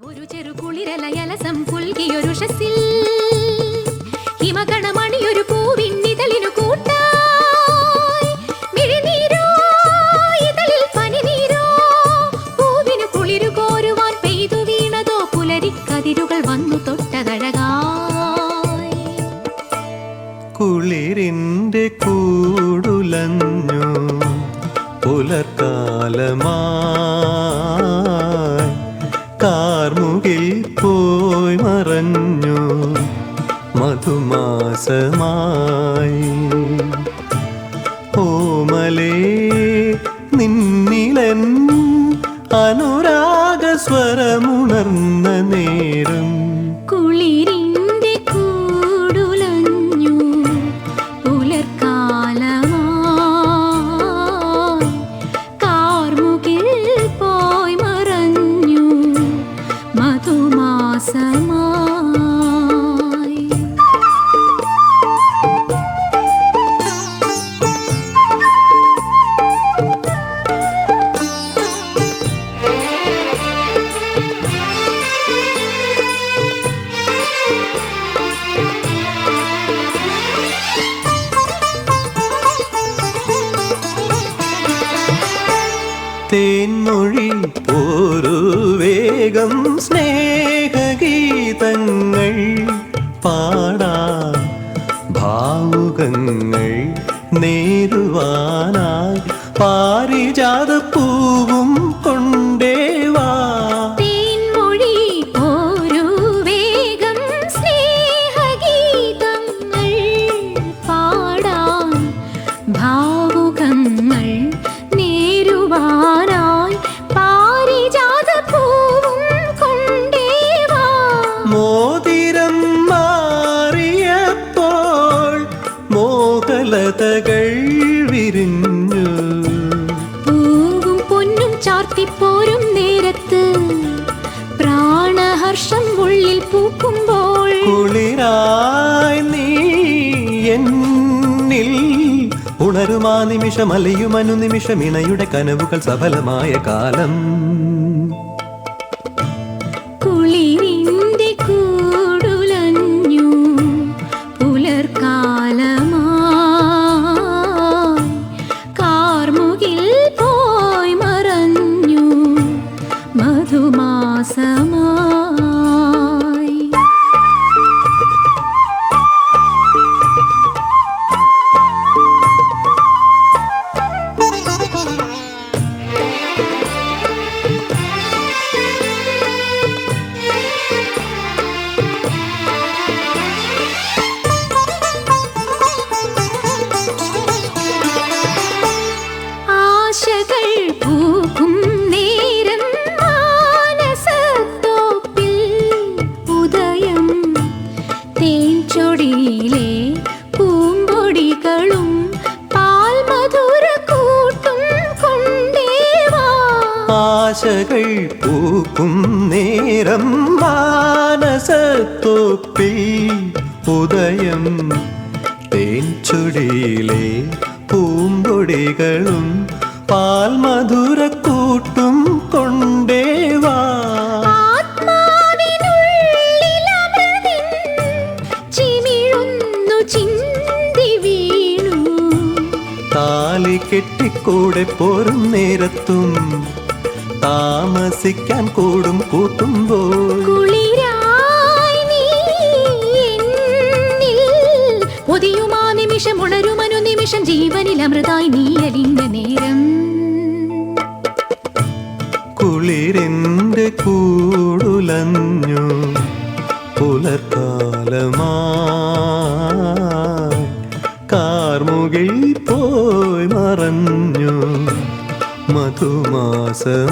ഒരു ചെറു കുളിരലയലസം പുൽകിയൊരുഷസിൽ ഹിമകണമണിയൊരു പൂവിന്നിതളിനു കൂട്ടായി. മിഴിനീരോ ഇതളിൽ പൂവിനു വന്നു കൂടുലഞ്ഞു പുലർക്കാലമായി കാർമുകിൽ പോയി മറഞ്ഞു മധുമാസമായി. ഓമലേ നിന്നിലൻ അനുരാഗസ്വരമുണർന്ന നേരം തേൻമൊഴി ഒരു വേഗം സ്നേഹഗീതങ്ങൾ പാടാ ഭാവുകങ്ങൾ നേരുവാനായി പാരിജാത പൂവും കൊണ്ടേവാ മോഹലതകൾ വിരിഞ്ഞു. പൂവും പൊന്നും ചാർത്തിപ്പോരും നേരത്ത്. പ്രാണഹർഷം ഉള്ളിൽ പൂക്കുമ്പോൾ കുളിരായി നീ എന്നിൽ ഉണരുമാ നിമിഷം അലയുമനു നിമിഷം ഇണയുടെ കനവുകൾ സഫലമായ കാലം. തേൻചൊടിയിലെ പൂമ്പൊടികളും പാൽമധുര കൂട്ടും കൊണ്ടേവാ. ആശകൾ പൂക്കും നേരം മാനസത്തോപ്പിൽ ഉദയം. തേൻചുടിയിലെ പൂമ്പൊടികളും പാൽ മധുര കൂട്ടും കൊണ്ടേവാ കെട്ടിക്കൂടെ പോരും നേരത്തും. താമസിക്കാൻ കൂടും കൂട്ടുമ്പോൾ. പൊതിയുമാ നിമിഷം ഉണരുമനു നിമിഷം ജീവനിൽ അമൃതായി നീ അലിഞ്ഞ നേരം. കുളിരെന്റെ കൂടുലഞ്ഞു. പുലർക്കാലമായി കാർമുകിൽ പോയി മധുമാസമായി